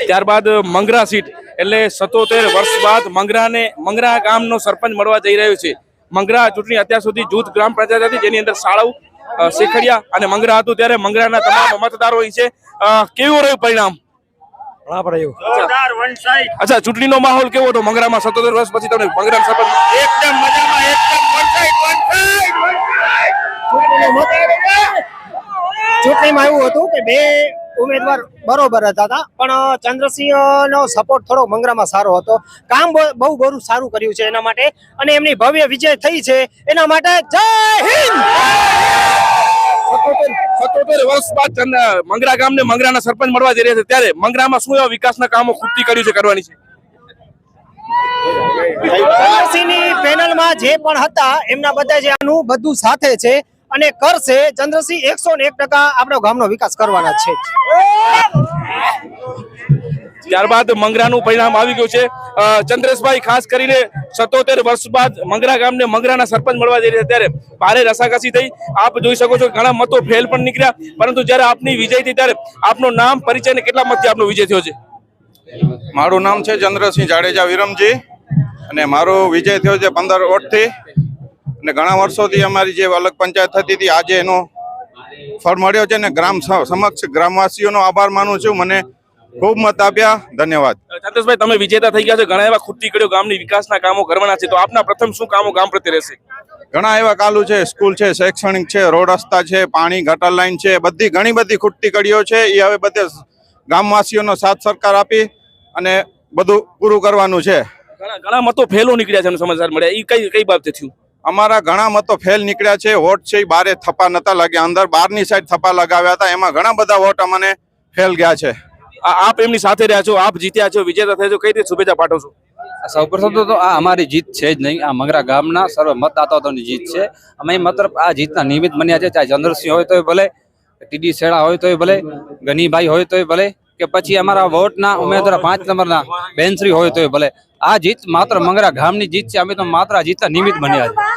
ત્યારબાદ મંગરા સીટ એટલે સત્તોતેર વર્ષ બાદ મંગરાને મંગરા ગામનો સરપંચ મળવા જઈ રહ્યો છે. મંગરા ચૂંટણી અત્યાર સુધી જૂથ ગ્રામ પંચાયત હતી જેની અંદર શાળાઓ શેખડિયા અને મંગરા હતું ત્યારે મંગરાના તમામ મતદારો અહીં છે કેવું રહ્યું પરિણામ? અચ્છા ચૂંટણીનો માહોલ કેવો હતો? મંગરામાં સત્તોતેર વર્ષ પછી તમને મંગરામ સરપંચ એકદમ મજામાં એકદમ વન સાઈડ વન સાઈડ ચૂંટણીમાં એવું હતું કે બે ઉમેદવાર બરોબર હતા તા, પણ ચંદ્રસિંહ નો સપોર્ટ થોડો મંગરામાં સારો હતો. કામ બહુ- બહુ સારું કર્યું છે એના માટે અને એમની ભવ્ય વિજય થઈ છે. એના માટે જય હિન્દ! સત્તોતેર વર્ષ બાદ મંગરા ગામને મંગરાના સરપંચ મળવા જઈ રહ્યા છે, ત્યારે મંગરામાં શું એવા વિકાસના કામો ખૂટતી કર્યું છે, કરવાની છે? ચંદ્રસિંહની પેનલમાં જે પણ હતા, એમના બધા જે આનું બધું સાથે છે અને કરશે, ચંદ્રસિંહ એકસો ને એક ટકા આપણો ગામનો વિકાસ કરવાના છે. ત્યારબાદ મંગરાનું પરિણામ આવી ગયું છે. ચંદ્રેશભાઈ ખાસ કરીને સત્તોતેર વર્ષ બાદ મંગરા ગામને મંગરાના સરપંચ મળવા જઈ રહ્યા ત્યારે ભારે રસાકસી થઈ. આપ જોઈ શકો છો ઘણા મતો ફેલ પણ નીકળ્યા. પરંતુ જ્યારે આપની વિજય થઈ ત્યારે આપનું નામ, પરિચય ને કેટલા મતથી આપનો વિજય થયો છે? મારું નામ છે ચંદ્રસિંહ જાડેજા વિરમજી અને મારો વિજય થયો છે પંદર વોટથી. અને ઘણા વર્ષોથી અમારી જે અલગ પંચાયત થતી હતી, આજે એનો ફળ મળ્યો છે ને ગ્રામ સમક્ષ ગ્રામવાસીઓનો આભાર માનું છું. મને ખૂબ મત આપ્યા. ધન્યવાદ. સંતોષભાઈ તમે વિજેતા થઈ ગયા છો. ઘણા એવા ખૂટતી કડ્યો ગામની વિકાસના કામો કરવાના છે. તો આપના પ્રથમ શું કામો ગામ પ્રત્યે રહેશે? ઘણા એવા કાલું છે સ્કૂલ છે શૈક્ષણિક છે રોડ રસ્તા છે પાણી ગટર લાઇન છે બધી ઘણી બધી ખુટ્ટી કડીઓ છે. એ હવે બધે ગામવાસીઓનો સાથ સરકાર આપી અને બધું પૂરું કરવાનું છે. ઘણા ઘણા મતો ફેલો નીકળ્યા છે સમાચાર મળ્યા. એ કઈ કઈ બાબતે થયું? અમારા ઘણા મતો ફેલ નીકળ્યા છે. વોટ છે એ બારે થપ્પા નતા લાગ્યા. અંદર બારની સાઈડ થપ્પા લગાવ્યા હતા. એમાં ઘણા બધા વોટ અમને ફેલ ગયા છે. આપ એમની સાથે રહ્યા છો, આપ જીત્યા છો, વિજેતા થયા છો, કઈ રીતે શુભેચ્છા પાઠવો છો? સૌપ્રથમ તો આ અમારી જીત છે જ નહીં, આ મંગરા ગામના સર્વ મતદાતાઓની જીત છે. અમે માત્ર આ જીતના નિમિત્ત બન્યા છે, ચાહે ચંદ્રસિંહ હોય તોય ભલે, ટીડી શેડા હોય તોય ભલે, ગનીભાઈ હોય તોય ભલે, કે પછી અમારા વોટના ઉમેદવાર પાંચ નંબરના બેનશ્રી હોય તોય ભલે. આ જીત માત્ર મંગરા ગામની જીત છે, અમે તો માત્ર આ જીતના નિમિત્ત બન્યા છે.